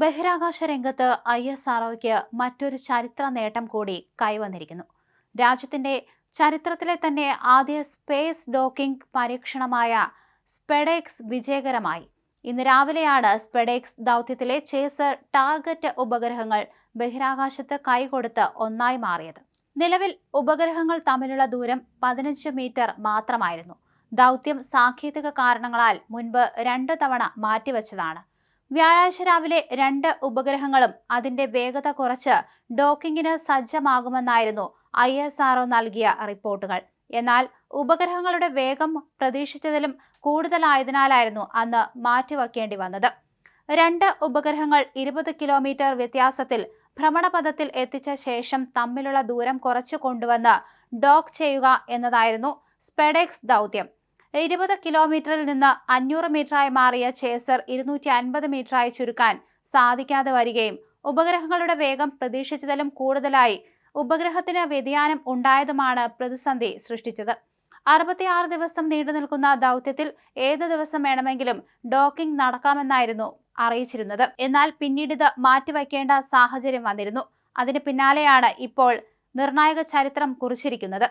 ബഹിരാകാശ രംഗത്ത് I S ആർഒയ്ക്ക് മറ്റൊരു ചരിത്ര നേട്ടം കൂടി കൈവന്നിരിക്കുന്നു. രാജ്യത്തിന്റെ ചരിത്രത്തിലെ തന്നെ ആദ്യ സ്പേസ് ഡോക്കിംഗ് പരീക്ഷണമായ സ്പെഡെക്സ് വിജയകരമായി. ഇന്ന് രാവിലെയാണ് സ്പെഡെക്സ് ദൗത്യത്തിലെ ചേസർ ടാർഗറ്റ് ഉപഗ്രഹങ്ങൾ ബഹിരാകാശത്ത് കൈകൊടുത്ത് ഒന്നായി മാറിയത്. നിലവിൽ ഉപഗ്രഹങ്ങൾ തമ്മിലുള്ള ദൂരം പതിനഞ്ച് മീറ്റർ മാത്രമായിരുന്നു. ദൗത്യം സാങ്കേതിക കാരണങ്ങളാൽ മുൻപ് രണ്ടു തവണ മാറ്റിവെച്ചതാണ്. വ്യാഴാഴ്ച രാവിലെ രണ്ട് ഉപഗ്രഹങ്ങളും അതിന്റെ വേഗത കുറച്ച് ഡോക്കിങ്ങിന് സജ്ജമാകുമെന്നായിരുന്നു ഐ എസ് ആർഒ നൽകിയ റിപ്പോർട്ടുകൾ. എന്നാൽ ഉപഗ്രഹങ്ങളുടെ വേഗം പ്രതീക്ഷിച്ചതിലും കൂടുതലായതിനാലായിരുന്നു അന്ന് മാറ്റിവെക്കേണ്ടി വന്നത്. രണ്ട് ഉപഗ്രഹങ്ങൾ ഇരുപത് കിലോമീറ്റർ വ്യത്യാസത്തിൽ ഭ്രമണപഥത്തിൽ എത്തിച്ച ശേഷം തമ്മിലുള്ള ദൂരം കുറച്ചു കൊണ്ടുവന്ന് ഡോക്ക് ചെയ്യുക എന്നതായിരുന്നു സ്പെഡെക്സ് ദൗത്യം. ഇരുപത് കിലോമീറ്ററിൽ നിന്ന് അഞ്ഞൂറ് മീറ്ററായി മാറിയ ചേസർ ഇരുന്നൂറ്റി അൻപത് മീറ്ററായി ചുരുക്കാൻ സാധിക്കാതെ വരികയും ഉപഗ്രഹങ്ങളുടെ വേഗം പ്രതീക്ഷിച്ചതിലും കൂടുതലായി ഉപഗ്രഹത്തിന് വ്യതിയാനം ഉണ്ടായതുമാണ് പ്രതിസന്ധി സൃഷ്ടിച്ചത്. അറുപത്തിയാറ് ദിവസം നീണ്ടു നിൽക്കുന്ന ദൗത്യത്തിൽ ഏത് ദിവസം വേണമെങ്കിലും ഡോക്കിംഗ് നടക്കാമെന്നായിരുന്നു അറിയിച്ചിരുന്നത്. എന്നാൽ പിന്നീട് ഇത് മാറ്റിവയ്ക്കേണ്ട സാഹചര്യം വന്നിരുന്നു. അതിന് പിന്നാലെയാണ് ഇപ്പോൾ നിർണായക ചരിത്രം കുറിച്ചിരിക്കുന്നത്.